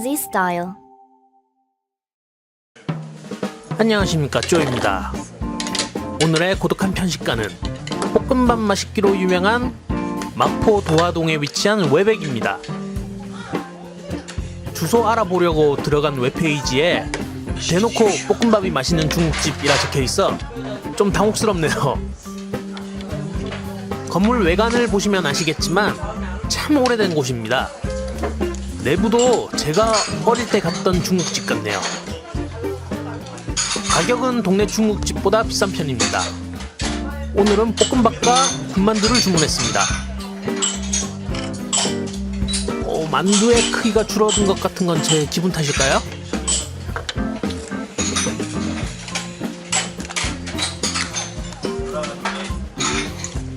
Z Style. 안녕하십니까 쪼입니다. 오늘의 고독한 편식가는 볶음밥 맛있기로 유명한 마포 도화동에 위치한 외백입니다. 주소 알아보려고 들어간 웹페이지에 대놓고 볶음밥이 맛있는 중국집이라 적혀 있어 좀 당혹스럽네요. 건물 외관을 보시면 아시겠지만 참 오래된 곳입니다 내부도 제가 어릴 때 갔던 중국집 같네요 가격은 동네 중국집보다 비싼 편입니다. 오늘은 볶음밥과 군만두를 주문했습니다. 어, 만두의 크기가 줄어든 것 같은 건 제 기분 탓일까요?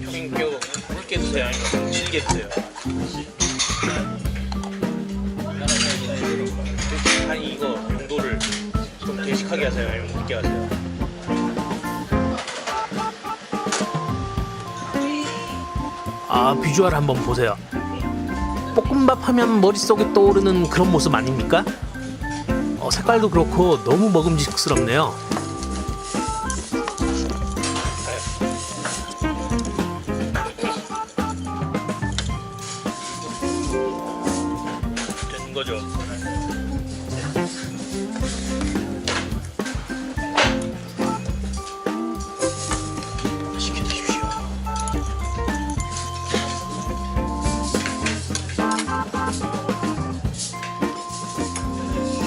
형님표 굵게 드세요 아니면 질게 드세요? 좀 되식하게 하세요 아니면 굵게 하세요? 아 비주얼 한번 보세요 볶음밥 하면 머릿속에 떠오르는 그런 모습 아닙니까? 어, 색깔도 그렇고 너무 먹음직스럽네요 된 거죠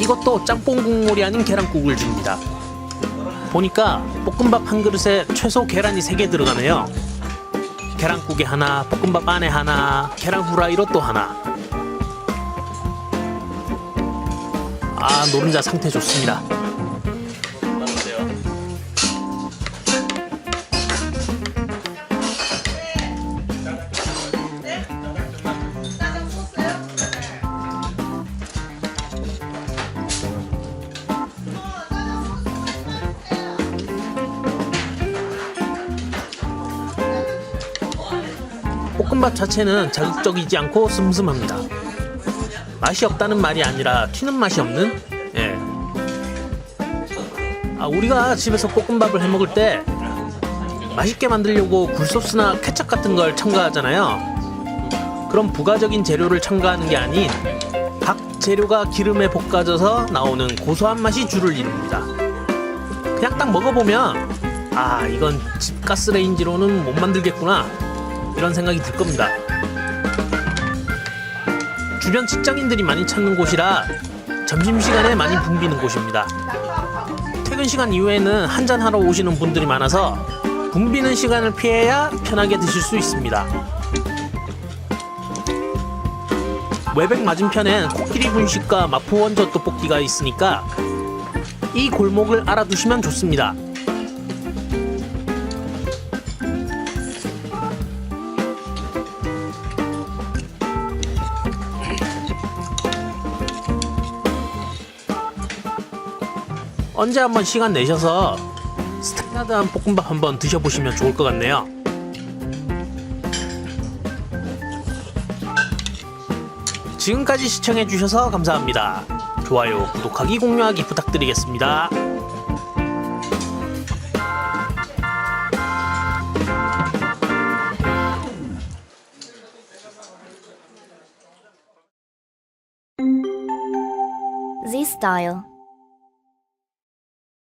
이것도 짬뽕 국물이 아닌 계란국을 줍니다. 보니까 볶음밥 한 그릇에 최소 계란이 3개 들어가네요. 계란국에 하나, 볶음밥 안에 하나, 계란 후라이로 또 하나. 아, 노른자 상태 좋습니다. 볶음밥 자체는 자극적이지 않고 슴슴합니다. 맛이 없다는 말이 아니라 튀는 맛이 없는? 예. 아, 우리가 집에서 볶음밥을 해 먹을 때 맛있게 만들려고 굴소스나 케첩 같은 걸 첨가하잖아요. 그럼 부가적인 재료를 첨가하는 게 아닌 각 재료가 기름에 볶아져서 나오는 고소한 맛이 주를 이룹니다. 그냥 딱 먹어보면 아 이건 집 가스레인지로는 못 만들겠구나 이런 생각이 들 겁니다. 주변 직장인들이 많이 찾는 곳이라 점심시간에 많이 붐비는 곳입니다. 퇴근 시간 이후에는 한잔하러 오시는 분들이 많아서 붐비는 시간을 피해야 편하게 드실 수 있습니다. 외백 맞은편엔 코끼리 분식과 마포 원저 떡볶이가 있으니까 이 골목을 알아두시면 좋습니다. 언제 한번 시간 내셔서 스탠다드한 볶음밥 한번 드셔보시면 좋을 것 같네요. 지금까지 시청해주셔서 감사합니다. 좋아요, 구독하기, 공유하기 부탁드리겠습니다. Style.